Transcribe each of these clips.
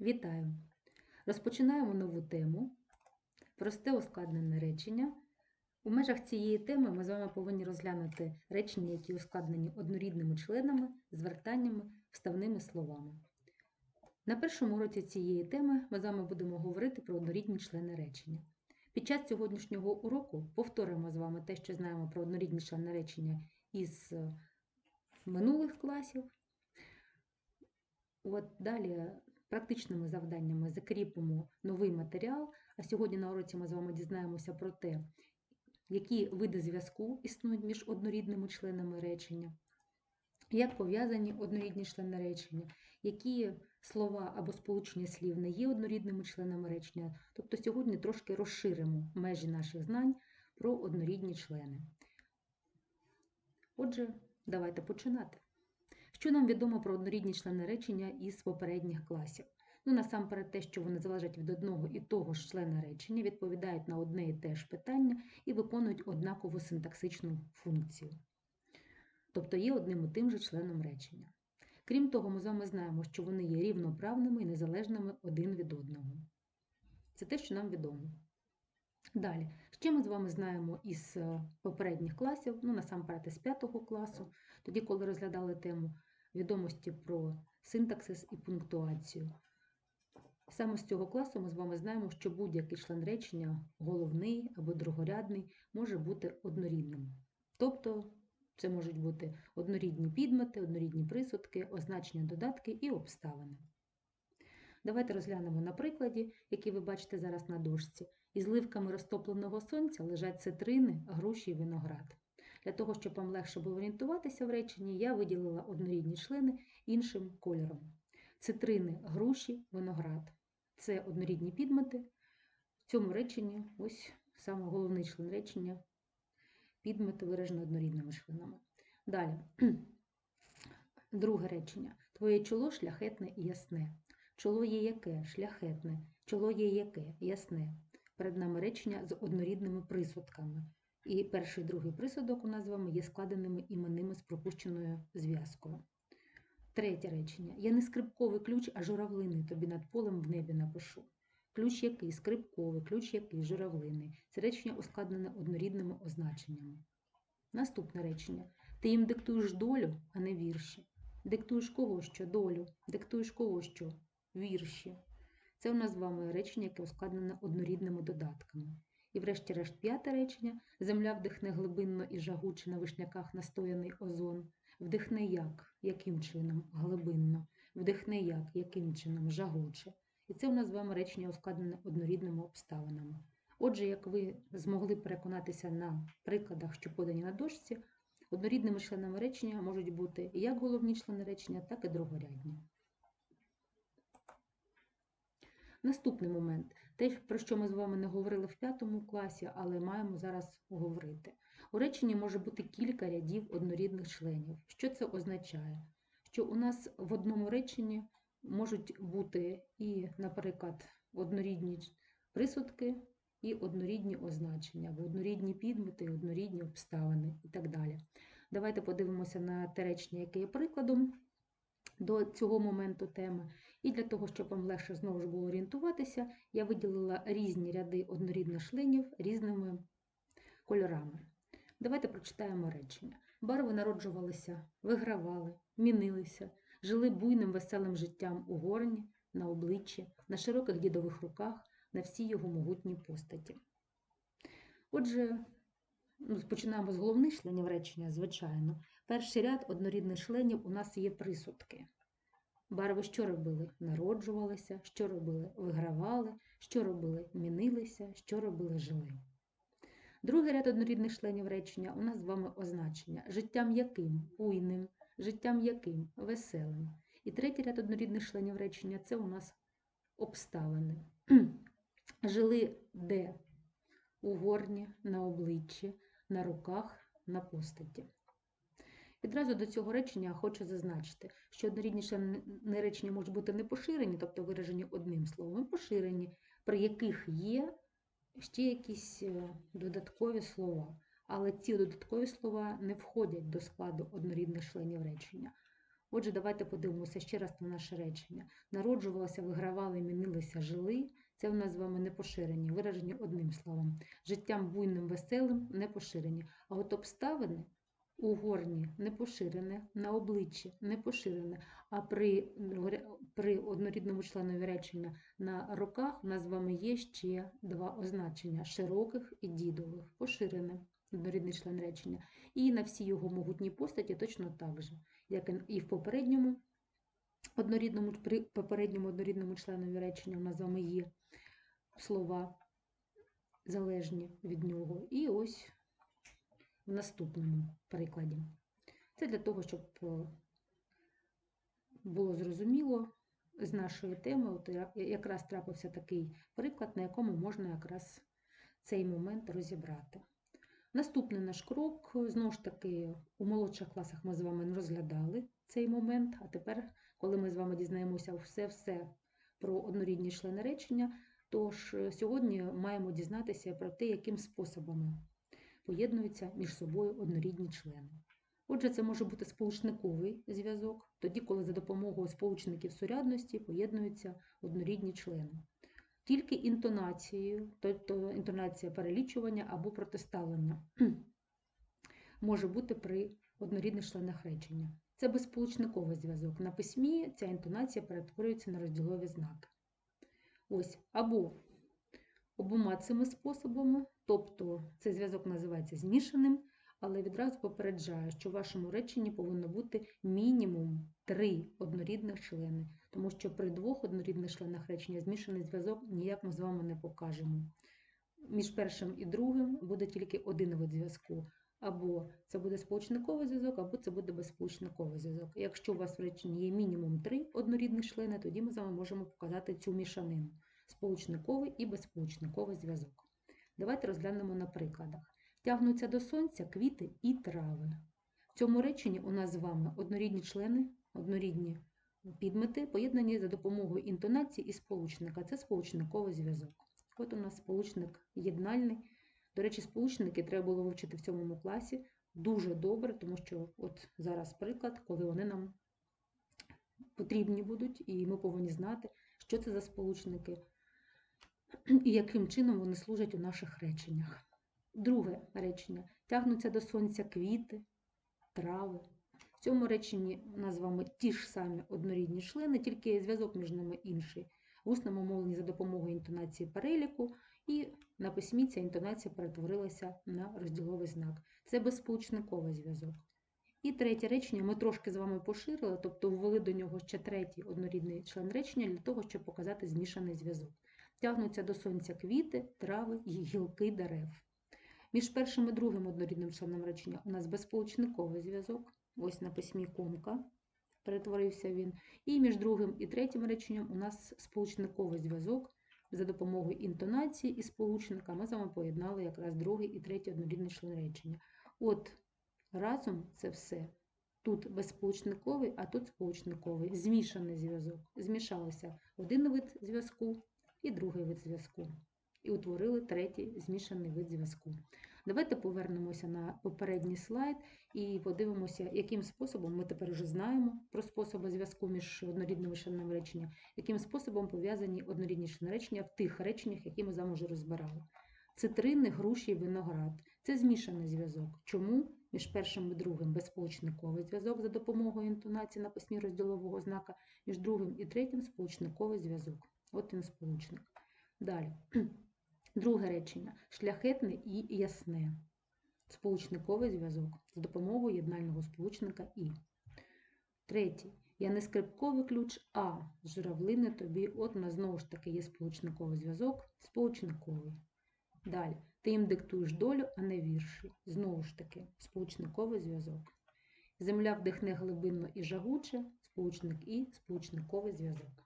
Вітаю! Розпочинаємо нову тему просте ускладнене речення. У межах цієї теми ми з вами повинні розглянути речення, які ускладнені однорідними членами, звертаннями, вставними словами. На першому уроці цієї теми ми з вами будемо говорити про однорідні члени речення. Під час сьогоднішнього уроку повторимо з вами те, що знаємо про однорідні члени речення із е, минулих класів. От далі практичними завданнями закріпимо новий матеріал. А сьогодні на уроці ми з вами дізнаємося про те, які види зв'язку існують між однорідними членами речення, як пов'язані однорідні члени речення, які слова або сполучення слів не є однорідними членами речення. Тобто сьогодні трошки розширимо межі наших знань про однорідні члени. Отже, давайте починати. Що нам відомо про однорідні члени речення із попередніх класів? Ну, насамперед, те, що вони залежать від одного і того ж члена речення, відповідають на одне і те ж питання і виконують однакову синтаксичну функцію. Тобто є одним і тим же членом речення. Крім того, ми з вами знаємо, що вони є рівноправними і незалежними один від одного. Це те, що нам відомо. Далі, ще ми з вами знаємо із е, попередніх класів, ну насамперед із 5 класу, тоді, коли розглядали тему відомості про синтаксис і пунктуацію. Саме з цього класу ми з вами знаємо, що будь-який член речення, головний або другорядний, може бути однорідним. Тобто це можуть бути однорідні підмети, однорідні присудки, означення додатки і обставини. Давайте розглянемо на прикладі, який ви бачите зараз на дошці. Із ливками розтопленого сонця лежать цитрини, груші і виноград. Для того, щоб вам легше було орієнтуватися в реченні, я виділила однорідні члени іншим кольором. Цитрини, груші, виноград. Це однорідні підмети. В цьому реченні ось саме головний член речення підмети виражено однорідними членами. Далі, друге речення. Твоє чоло шляхетне і ясне. Чоло є яке? Шляхетне. Чоло є яке? Ясне. Перед нами речення з однорідними присудками. І перший і другий присудок у нас з вами є складеними іменними з пропущеною зв'язкою. Третє речення. Я не скрипковий ключ, а журавлиний тобі над полем в небі напишу. Ключ який скрипковий, ключ який журавлиний. Це речення ускладнене однорідними означеннями. Наступне речення. Ти їм диктуєш долю, а не вірші. Диктуєш кого що долю, диктуєш кого що вірші. Це у нас з вами речення, яке ускладнене однорідними додатками. І врешті-решт п'яте речення. Земля вдихне глибинно і жагуче на вишняках настояний озон. Вдихне як, яким чином глибинно, вдихне як, яким чином жагуче. І це у нас з вами речення ускладнене однорідними обставинами. Отже, як ви змогли переконатися на прикладах, що подані на дошці, однорідними членами речення можуть бути як головні члени речення, так і другорядні. Наступний момент, те, про що ми з вами не говорили в п'ятому класі, але маємо зараз говорити. У реченні може бути кілька рядів однорідних членів. Що це означає? Що у нас в одному реченні можуть бути і, наприклад, однорідні присудки, і однорідні означення, або однорідні підмети, однорідні обставини і так далі. Давайте подивимося на те речення, яке є прикладом до цього моменту теми. І для того, щоб вам легше знову ж було орієнтуватися, я виділила різні ряди однорідних членів різними кольорами. Давайте прочитаємо речення. Барви народжувалися, вигравали, мінилися, жили буйним веселим життям у горні, на обличчі, на широких дідових руках, на всій його могутній постаті. Отже, ну, починаємо з головних членів речення, звичайно. Перший ряд однорідних членів у нас є присудки. Барви що робили? Народжувалися, що робили? Вигравали, що робили? Мінилися, що робили жили. Другий ряд однорідних членів речення у нас з вами означення життям яким буйним, життям яким веселим. І третій ряд однорідних членів речення це у нас обставини. Жили де? У горні, на обличчі, на руках, на постаті. Відразу до цього речення хочу зазначити, що однорідні члени речення можуть бути не поширені, тобто виражені одним словом, поширені, при яких є ще якісь е, додаткові слова. Але ці додаткові слова не входять до складу однорідних членів речення. Отже, давайте подивимося ще раз на наше речення. Народжувалося, вигравали, мінилися, жили. Це в нас з вами не поширені, виражені одним словом. Життям буйним, веселим не поширені. А от обставини у горні не поширене, на обличчі не поширене, а при, при однорідному членові речення на роках у нас з вами є ще два означення широких і дідових, поширене однорідний член речення. І на всі його могутні постаті точно так же, як і в попередньому однорідному, при попередньому однорідному членові речення у нас з вами є слова залежні від нього. І ось в наступному прикладі. Це для того, щоб е, було зрозуміло з нашої теми, от якраз трапився такий приклад, на якому можна якраз цей момент розібрати. Наступний наш крок, знову ж таки, у молодших класах ми з вами не розглядали цей момент, а тепер, коли ми з вами дізнаємося все-все про однорідні члени речення, тож е, сьогодні маємо дізнатися про те, яким способами поєднуються між собою однорідні члени. Отже, це може бути сполучниковий зв'язок, тоді, коли за допомогою сполучників сурядності поєднуються однорідні члени. Тільки інтонацією, тобто інтонація перелічування або протиставлення, може бути при однорідних членах речення. Це безсполучниковий зв'язок. На письмі ця інтонація перетворюється на розділові знаки. Ось, або обома цими способами, тобто цей зв'язок називається змішаним, але відразу попереджаю, що в вашому реченні повинно бути мінімум три однорідних члени, тому що при двох однорідних членах речення змішаний зв'язок ніяк ми з вами не покажемо. Між першим і другим буде тільки один вид зв'язку. Або це буде сполучниковий зв'язок, або це буде безсполучниковий зв'язок. Якщо у вас в реченні є мінімум три однорідних члени, тоді ми з вами можемо показати цю мішанину сполучниковий і безсполучниковий зв'язок. Давайте розглянемо на прикладах. Тягнуться до сонця квіти і трави. В цьому реченні у нас з вами однорідні члени, однорідні підмети, поєднані за допомогою інтонації і сполучника. Це сполучниковий зв'язок. От у нас сполучник єднальний. До речі, сполучники треба було вивчити в цьому класі дуже добре, тому що от зараз приклад, коли вони нам потрібні будуть, і ми повинні знати, що це за сполучники і яким чином вони служать у наших реченнях. Друге речення тягнуться до сонця квіти, трави. В цьому реченні у нас з вами ті ж самі однорідні члени, тільки зв'язок між ними інший. В усному мовленні за допомогою інтонації переліку, і на письмі ця інтонація перетворилася на розділовий знак. Це безсполучниковий зв'язок. І третє речення ми трошки з вами поширили, тобто ввели до нього ще третій однорідний член речення для того, щоб показати змішаний зв'язок. Тягнуться до сонця квіти, трави і гілки дерев. Між першим і другим однорідним членом речення у нас безсполучниковий зв'язок. Ось на письмі комка перетворився він. І між другим і третім реченням у нас сполучниковий зв'язок. За допомогою інтонації і сполучника ми з вами поєднали якраз другий і третій однорідний член речення. От разом це все. Тут безсполучниковий, а тут сполучниковий, змішаний зв'язок. Змішалися один вид зв'язку і другий вид зв'язку. І утворили третій змішаний вид зв'язку. Давайте повернемося на попередній слайд і подивимося, яким способом ми тепер вже знаємо про способи зв'язку між однорідними членами речення, яким способом пов'язані однорідні члени речення в тих реченнях, які ми з вже розбирали. Цитрини, груші і виноград це змішаний зв'язок. Чому? Між першим і другим безсполучниковий зв'язок за допомогою інтонації на письмі розділового знака, між другим і третім сполучниковий зв'язок. От він сполучник. Далі. Друге речення шляхетне і ясне. Сполучниковий зв'язок за допомогою єднального сполучника І. Третій. Я не скрипковий ключ, а журавлини тобі. От у нас знову ж таки є сполучниковий зв'язок, сполучниковий. Далі. Ти їм диктуєш долю, а не вірші. Знову ж таки, сполучниковий зв'язок. Земля вдихне глибинно і жагуче, сполучник І, сполучниковий зв'язок.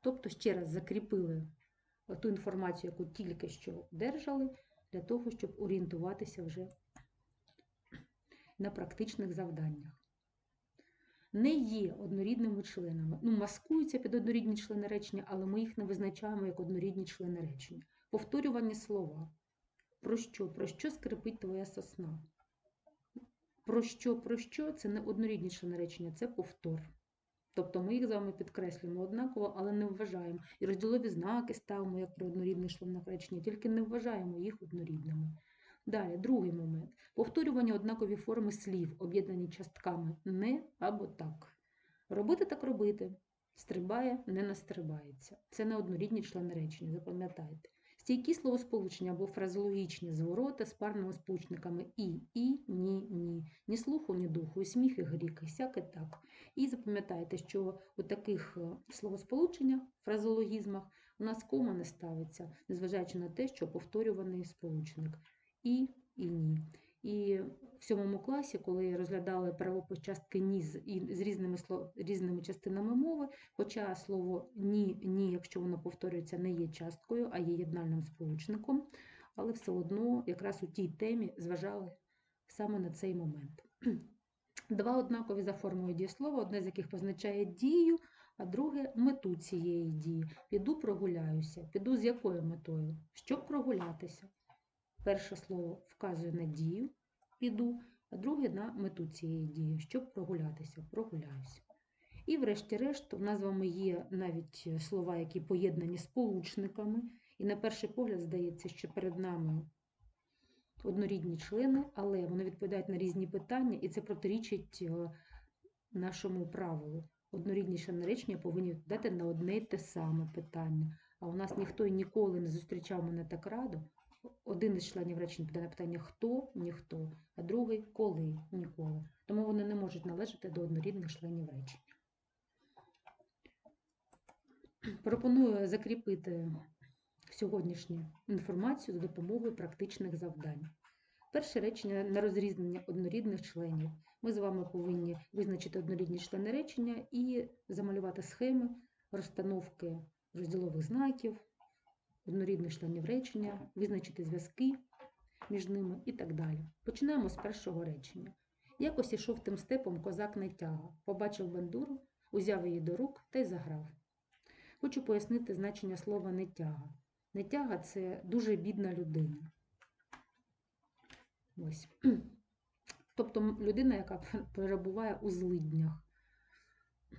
Тобто, ще раз закріпили ту інформацію, яку тільки що одержали, для того, щоб орієнтуватися вже на практичних завданнях. Не є однорідними членами. Ну, маскуються під однорідні члени речення, але ми їх не визначаємо як однорідні члени речення. Повторювані слова. Про що? Про що скрипить твоя сосна? Про що, про що це не однорідні члени речення, це повтор. Тобто ми їх з вами підкреслюємо однаково, але не вважаємо. І розділові знаки ставимо як при однорідних членах речення, тільки не вважаємо їх однорідними. Далі, другий момент. Повторювання однакові форми слів, об'єднані частками не або так. Робити так робити. Стрибає, не настрибається. Це не однорідні члени речення, запам'ятайте. Стійкі словосполучення або фразеологічні звороти з парними сполучниками і, і, ні, ні. Ні слуху, ні духу, і сміх, і грік, і сяке так. І запам'ятайте, що у таких е, словосполученнях, фразеологізмах у нас кома не ставиться, незважаючи на те, що повторюваний сполучник і, і ні. І в сьомому класі, коли розглядали правопис частки ні з, і з різними, різними частинами мови, хоча слово ні, ні, якщо воно повторюється, не є часткою, а є єднальним сполучником, але все одно якраз у тій темі зважали саме на цей момент. Два однакові за формою дієслова, одне з яких позначає дію, а друге мету цієї дії. Піду прогуляюся. Піду з якою метою? Щоб прогулятися. Перше слово вказує на дію, піду, а друге на мету цієї дії, щоб прогулятися, прогуляюся. І врешті-решт, у нас вами є навіть слова, які поєднані сполучниками, і на перший погляд здається, що перед нами однорідні члени, але вони відповідають на різні питання, і це протирічить е, нашому правилу. Однорідні члени речення повинні відповідати на одне й те саме питання. А у нас ніхто і ніколи не зустрічав мене так радо. Один із членів речення піде на питання хто ніхто, а другий коли ніколи. Тому вони не можуть належати до однорідних членів речення. Пропоную закріпити сьогоднішню інформацію за допомогою практичних завдань. Перше речення на розрізнення однорідних членів. Ми з вами повинні визначити однорідні члени речення і замалювати схеми розстановки розділових знаків, однорідних членів речення, визначити зв'язки між ними і так далі. Починаємо з першого речення. Якось ішов тим степом козак не тяга, побачив бандуру, узяв її до рук та й заграв. Хочу пояснити значення слова нетяга. Нетяга це дуже бідна людина. Ось. Тобто людина, яка перебуває у злиднях.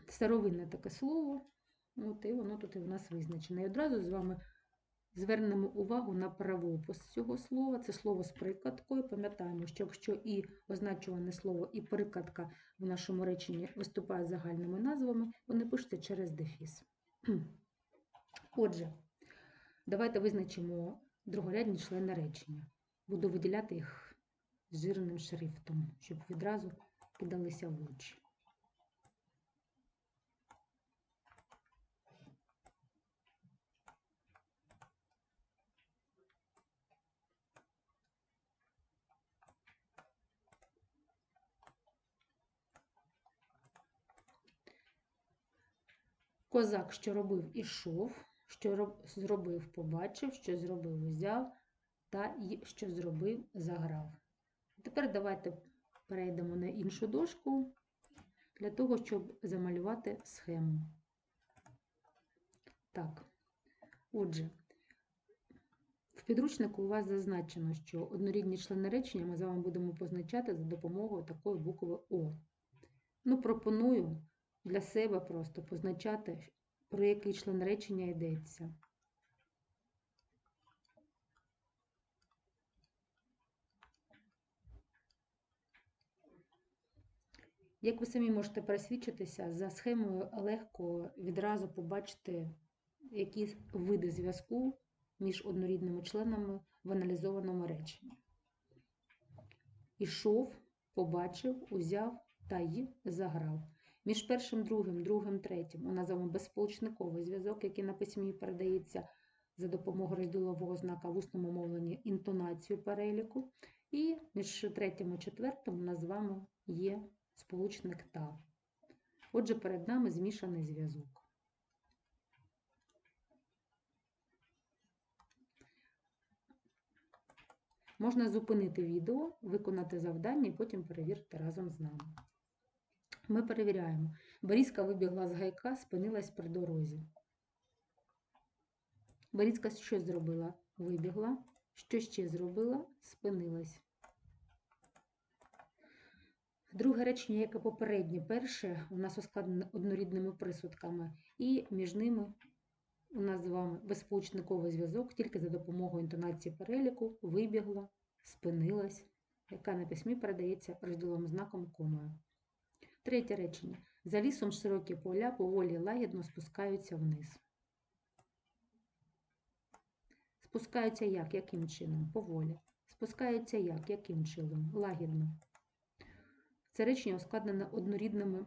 Старовинне таке слово, от і воно тут і в нас визначене. І одразу з вами звернемо увагу на правопис цього слова. Це слово з прикладкою. Пам'ятаємо, що якщо і означуване слово, і прикладка в нашому реченні виступають загальними назвами, вони пишуться через дефіс. Отже, давайте визначимо другорядні члени речення. Буду виділяти їх жирним шрифтом, щоб відразу кидалися в очі. Козак, що робив, ішов, що роб- зробив, побачив, що зробив, узяв, та що зробив, заграв. Тепер давайте перейдемо на іншу дошку для того, щоб замалювати схему. Так, отже, в підручнику у вас зазначено, що однорідні члени речення ми з вами будемо позначати за допомогою такої букви О. Ну, пропоную для себе просто позначати, про який член речення йдеться. Як ви самі можете пересвідчитися, за схемою легко відразу побачити, які види зв'язку між однорідними членами в аналізованому реченні. Ішов, побачив, узяв та й заграв. Між першим, другим, другим, третім у нас з вами безсполучниковий зв'язок, який на письмі передається за допомогою розділового знака в усному мовленні інтонацію переліку. І між третім і четвертим у нас з вами є сполучник та. Отже, перед нами змішаний зв'язок. Можна зупинити відео, виконати завдання і потім перевірити разом з нами. Ми перевіряємо. Борізка вибігла з гайка, спинилась при дорозі. Борізка що зробила? Вибігла. Що ще зробила? Спинилась. Друге речення, як і попереднє, перше у нас ускладнене однорідними присудками, і між ними у нас з вами безсполучниковий зв'язок тільки за допомогою інтонації переліку вибігла, спинилась, яка на письмі передається розділовим знаком комою. Третє речення. За лісом широкі поля поволі лагідно спускаються вниз. Спускаються як? Яким чином? Поволі. Спускаються як? Яким чином? Лагідно. Це речення ускладнене однорідними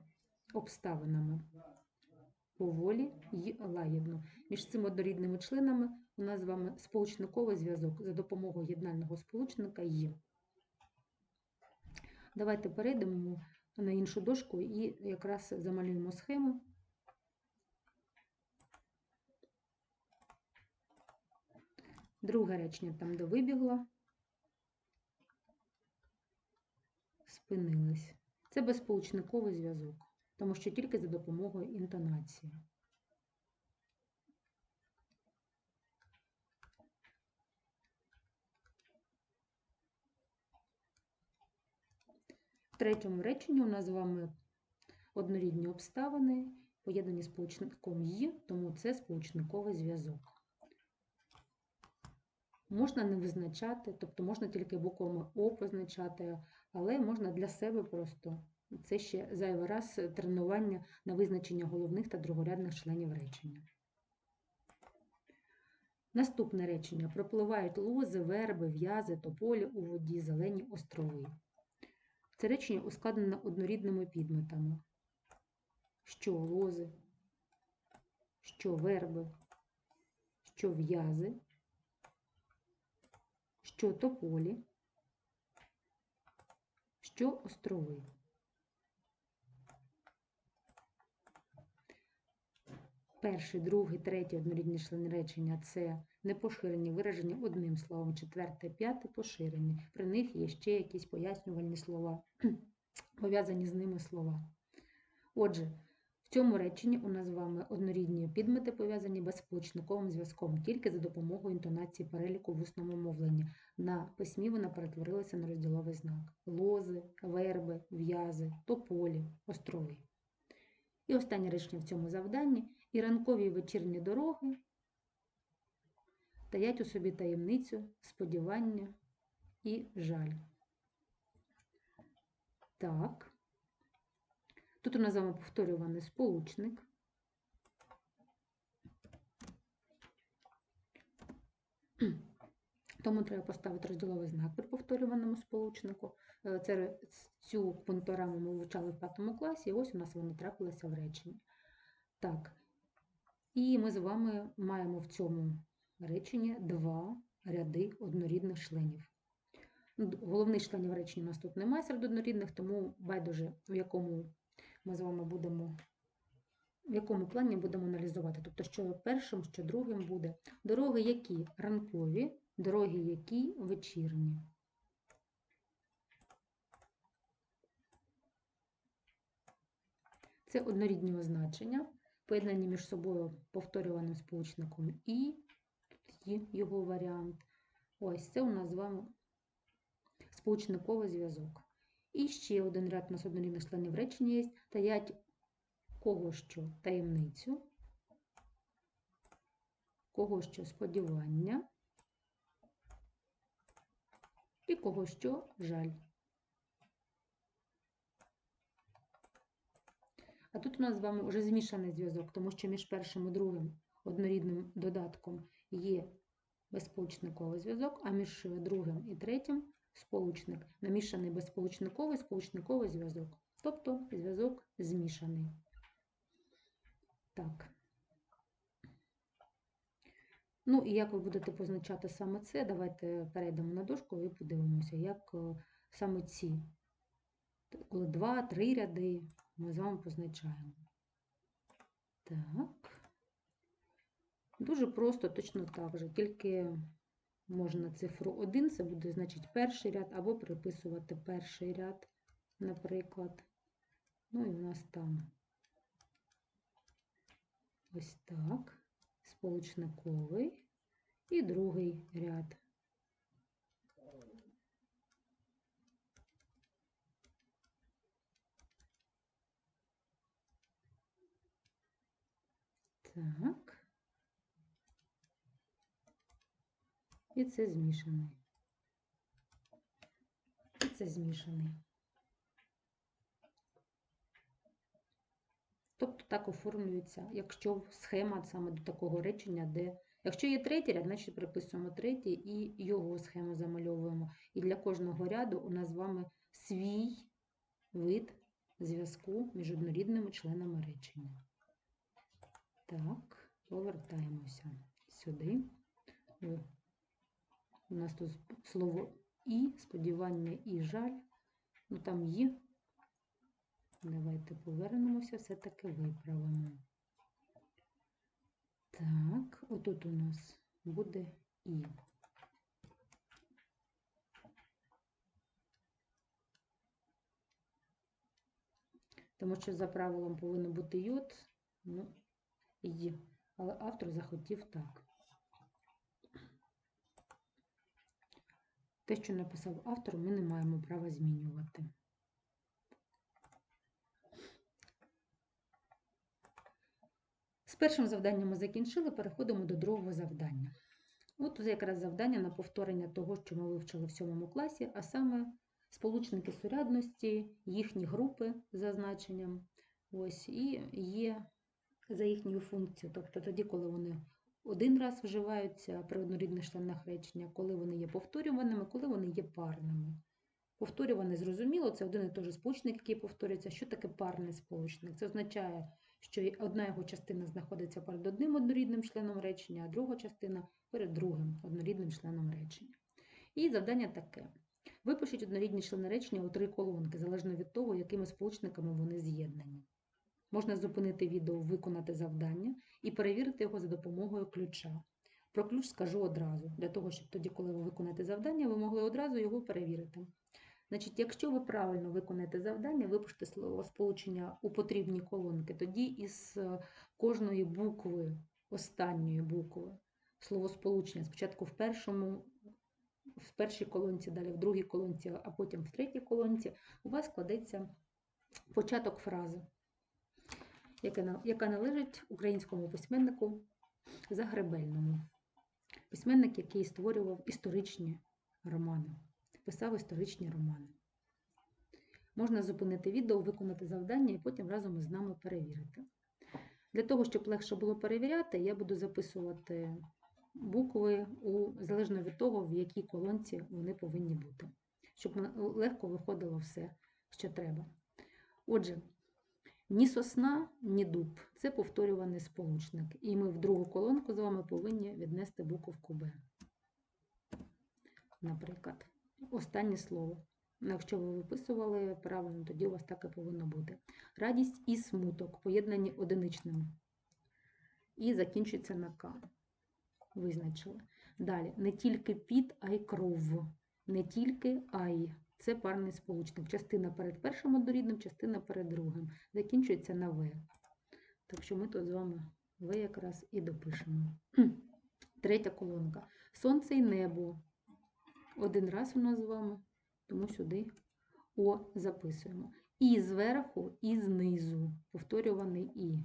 обставинами. Поволі й лагідно. Між цими однорідними членами у нас з вами сполучниковий зв'язок за допомогою єднального сполучника «й». Давайте перейдемо на іншу дошку і якраз замалюємо схему. Друге речення там, де вибігла, спинились. Це безполучниковий зв'язок, тому що тільки за допомогою інтонації. Третьому реченні у нас з вами однорідні обставини, поєднані з сполучником «й», тому це сполучниковий зв'язок. Можна не визначати, тобто можна тільки буквами О позначати, але можна для себе просто. Це ще зайвий раз тренування на визначення головних та другорядних членів речення. Наступне речення. Пропливають лози, верби, в'язи, тополі у воді, зелені острови. Це речення ускладнене однорідними підметами. Що лози, що верби, що в'язи, що тополі, що острови. Перший, другий, третій однорідні члени речення це непоширені виражені одним словом, четверте, п'яте поширені. При них є ще якісь пояснювальні слова, пов'язані з ними слова. Отже, в цьому реченні у нас з вами однорідні підмети пов'язані безсполучниковим зв'язком, тільки за допомогою інтонації переліку в усному мовленні. На письмі вона перетворилася на розділовий знак: лози, верби, в'язи, тополі, острови. І останнє речення в цьому завданні і ранкові і вечірні дороги таять у собі таємницю, сподівання і жаль. Так. Тут у нас з вами повторюваний сполучник. Тому треба поставити розділовий знак при повторюваному сполучнику. Е, Це цю пунктораму ми вивчали в п'ятому класі, і ось у нас вона трапилася в реченні. Так, і ми з вами маємо в цьому реченні два ряди однорідних членів. Ну, Головних членів речення у нас тут немає серед однорідних, тому байдуже, в якому ми з вами будемо, в якому плані будемо аналізувати. Тобто, що першим, що другим буде. Дороги які ранкові, дороги які вечірні. Це однорідні означення, поєднані між собою повторюваним сполучником і, є його варіант. Ось це у нас з вами сполучниковий зв'язок. І ще один ряд у нас однорідних членів речення є. Таять кого що таємницю, кого що сподівання і кого що жаль. А тут у нас з вами вже змішаний зв'язок, тому що між першим і другим однорідним додатком є безсполучниковий зв'язок, а між другим і третім сполучник намішаний безсполучниковий сполучниковий зв'язок. Тобто зв'язок змішаний. Так. Ну, і як ви будете позначати саме це, давайте перейдемо на дошку і подивимося, як е, саме ці, коли два-три ряди ми з вами позначаємо. Так. Дуже просто, точно так же, тільки можна цифру 1, це буде значить перший ряд, або приписувати перший ряд, наприклад. Ну і в нас там ось так, сполучниковий і другий ряд. Так. І це змішаний. І це змішаний. Тобто так оформлюється, якщо схема саме до такого речення, де якщо є третій ряд, значить приписуємо третій і його схему замальовуємо. І для кожного ряду у нас з вами свій вид зв'язку між однорідними членами речення. Так, повертаємося сюди. У нас тут слово і, сподівання і жаль. Ну там є. Давайте повернемося, все-таки виправимо. Так, отут у нас буде і. Тому що за правилом повинно бути йод, ну, і, але автор захотів так. Те, що написав автор, ми не маємо права змінювати. З першим завданням ми закінчили, переходимо до другого завдання. От тут якраз завдання на повторення того, що ми вивчили в сьомому класі, а саме сполучники сурядності, їхні групи за значенням. Ось, і є за їхньою функцією. Тобто тоді, коли вони один раз вживаються при однорідних членах речення, коли вони є повторюваними, коли вони є парними. Повторюване зрозуміло, це один і той же сполучник, який повторюється. Що таке парний сполучник? Це означає, що одна його частина знаходиться перед одним однорідним членом речення, а друга частина перед другим однорідним членом речення. І завдання таке. Випишіть однорідні члени речення у три колонки, залежно від того, якими сполучниками вони з'єднані. Можна зупинити відео, виконати завдання і перевірити його за допомогою ключа. Про ключ скажу одразу, для того, щоб тоді, коли ви виконаєте завдання, ви могли одразу його перевірити. Значить, якщо ви правильно виконаєте завдання, випишете слово сполучення у потрібні колонки, тоді із е, кожної букви, останньої букви, словосполучення, спочатку в першому, в першій колонці, далі в другій колонці, а потім в третій колонці, у вас складеться початок фрази, яка належить українському письменнику Загребельному. Письменник, який створював історичні романи писав історичні романи. Можна зупинити відео, виконати завдання і потім разом із нами перевірити. Для того, щоб легше було перевіряти, я буду записувати букви у, залежно від того, в якій колонці вони повинні бути, щоб легко виходило все, що треба. Отже, ні сосна, ні дуб це повторюваний сполучник. І ми в другу колонку з вами повинні віднести буковку Б. Наприклад останнє слово. Якщо ви виписували правильно, тоді у вас так і повинно бути. Радість і смуток поєднані одиничним. І закінчується на К. Визначили. Далі, не тільки під, а й кров. Не тільки ай. Це парний сполучник. Частина перед першим однорідним, частина перед другим. Закінчується на В. Так що ми тут з вами В якраз і допишемо. Третя колонка. Сонце і небо один раз у нас з вами, тому сюди О записуємо. І зверху, і знизу. Повторюваний І.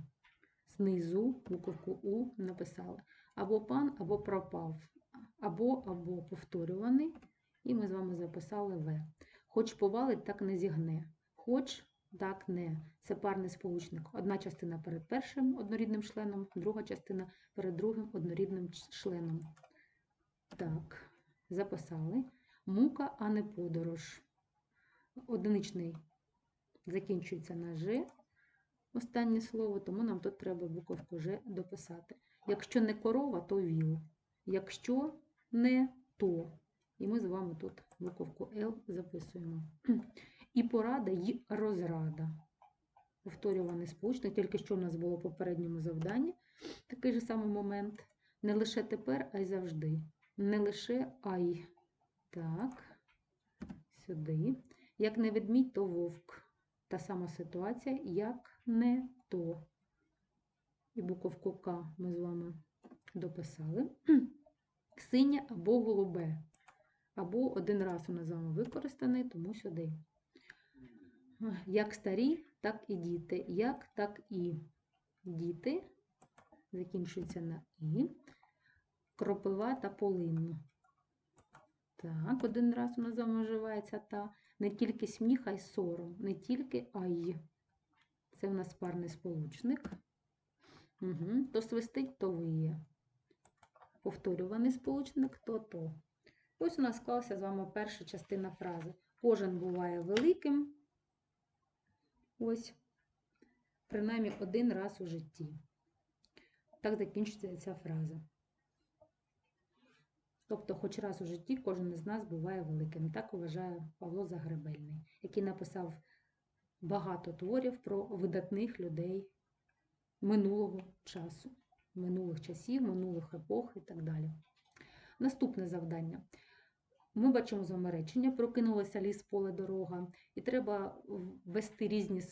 Знизу буковку У написали. Або пан, або пропав. Або, або повторюваний. І ми з вами записали В. Хоч повалить, так не зігне. Хоч так не. Це парний сполучник. Одна частина перед першим однорідним членом, друга частина перед другим однорідним членом. Так записали. Мука, а не подорож. Одиничний закінчується на Ж. Останнє слово, тому нам тут треба буковку Ж дописати. Якщо не корова, то віл. Якщо не то. І ми з вами тут буковку Л записуємо. І порада, і розрада. Повторюваний сполучник, тільки що у нас було в попередньому завданні. Такий же самий момент. Не лише тепер, а й завжди. Не лише ай. Так, сюди. Як не ведмідь, то вовк. Та сама ситуація, як не то. І буковку К ми з вами дописали. Синє або голубе. Або один раз у нас з вами використаний, тому сюди. Як старі, так і діти. Як, так і діти. закінчується на І. Кропива та полинна. Так, один раз у нас з вами вживається та. Не тільки сміх, а й сором. Не тільки а й. Це у нас парний сполучник. Угу. То свистить, то виє. Повторюваний сполучник то то. Ось у нас склалася з вами перша частина фрази. Кожен буває великим. Ось, принаймні один раз у житті. Так закінчується ця фраза. Тобто, хоч раз у житті кожен із нас буває великим. Так вважає Павло Загребельний, який написав багато творів про видатних людей минулого часу, минулих часів, минулих епох і так далі. Наступне завдання. Ми бачимо з вами прокинулося ліс, поле, дорога, і треба ввести різні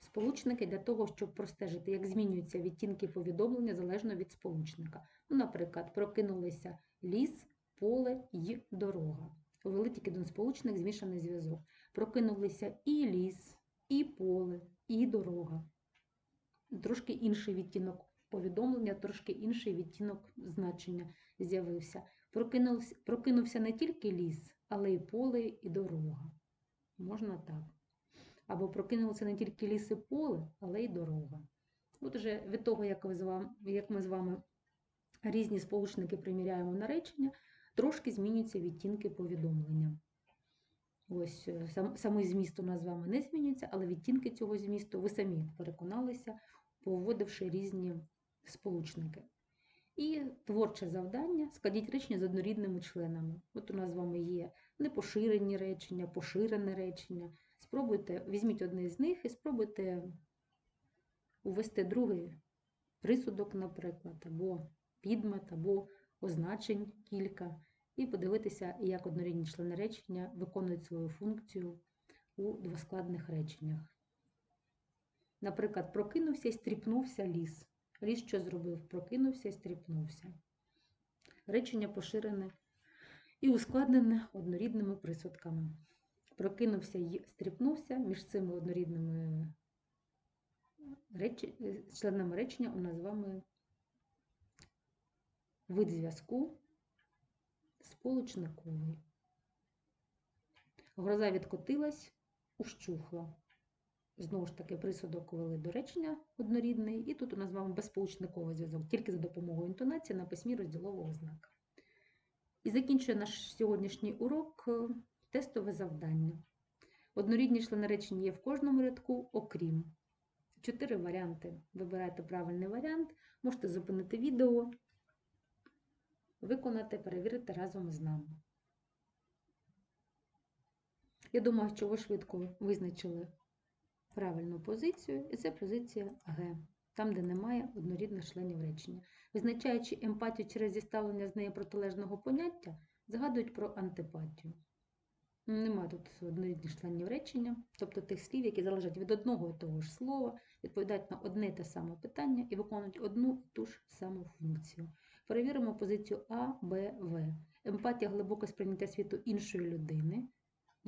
сполучники для того, щоб простежити, як змінюються відтінки повідомлення залежно від сполучника. Ну, наприклад, прокинулися ліс, поле й дорога. Ввели тільки один сполучник, змішаний зв'язок. Прокинулися і ліс, і поле, і дорога. Трошки інший відтінок повідомлення, трошки інший відтінок значення з'явився. Прокинувся, прокинувся не тільки ліс, але й поле, і дорога. Можна так. Або прокинулося не тільки ліс і поле, але й дорога. От уже від того, як, ви з вами, як ми з вами різні сполучники приміряємо на речення, трошки змінюються відтінки повідомлення. Ось е, сам, самий зміст у нас з вами не змінюється, але відтінки цього змісту ви самі переконалися, повводивши різні сполучники. І творче завдання складіть речення з однорідними членами. От у нас з вами є непоширені речення, поширене речення. Спробуйте, візьміть одне з них і спробуйте увести другий присудок, наприклад, або підмет, або означень кілька, і подивитися, як однорідні члени речення виконують свою функцію у двоскладних реченнях. Наприклад, прокинувся і стріпнувся ліс. Ліс що зробив? Прокинувся і стріпнувся. Речення поширене і ускладнене однорідними присудками. Прокинувся і стріпнувся між цими однорідними речі... членами речення у нас з вами вид зв'язку сполучниковий. Гроза відкотилась, ущухла. Знову ж таки, присудок ввели до речення однорідний, і тут у нас з вами безсполучниковий зв'язок, тільки за допомогою інтонації на письмі розділового знака. І закінчує наш сьогоднішній урок е, тестове завдання. Однорідні члени речення є в кожному рядку, окрім. Чотири варіанти. Вибирайте правильний варіант, можете зупинити відео, виконати, перевірити разом з нами. Я думаю, що ви швидко визначили правильну позицію, і це позиція Г, там, де немає однорідних членів речення. Визначаючи емпатію через зіставлення з нею протилежного поняття, згадують про антипатію. Нема тут однорідних членів речення, тобто тих слів, які залежать від одного і того ж слова, відповідають на одне те саме питання і виконують одну і ту ж саму функцію. Перевіримо позицію А, Б, В. Емпатія глибоке сприйняття світу іншої людини,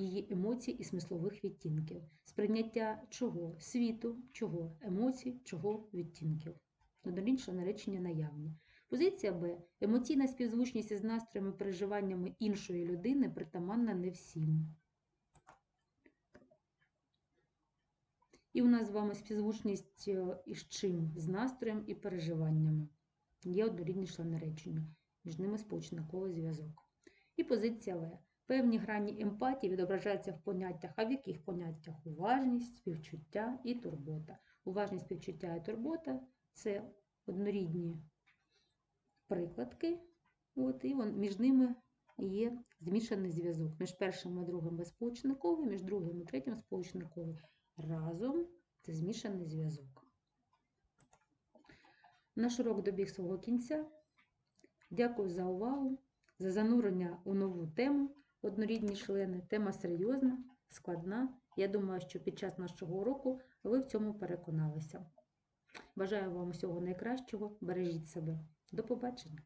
її емоцій і смислових відтінків. Сприйняття чого? Світу, чого, емоцій, чого відтінків. Однорідне наречення наявні. Позиція Б. Емоційна співзвучність із настроями переживаннями іншої людини притаманна не всім. І у нас з вами співзвучність е, із чим? З настроєм і переживаннями. Є однорідні члени між ними сполучниковий зв'язок. І позиція В. Певні грані емпатії відображаються в поняттях, а в яких поняттях уважність, співчуття і турбота. Уважність, співчуття і турбота це однорідні прикладки, от, і вон, між ними є змішаний зв'язок. Між першим і другим безсполучниковий, між другим і третім сполучниковий. Разом це змішаний зв'язок. Наш урок добіг свого кінця. Дякую за увагу, за занурення у нову тему однорідні члени. Тема серйозна, складна. Я думаю, що під час нашого уроку ви в цьому переконалися. Бажаю вам усього найкращого. Бережіть себе. До побачення!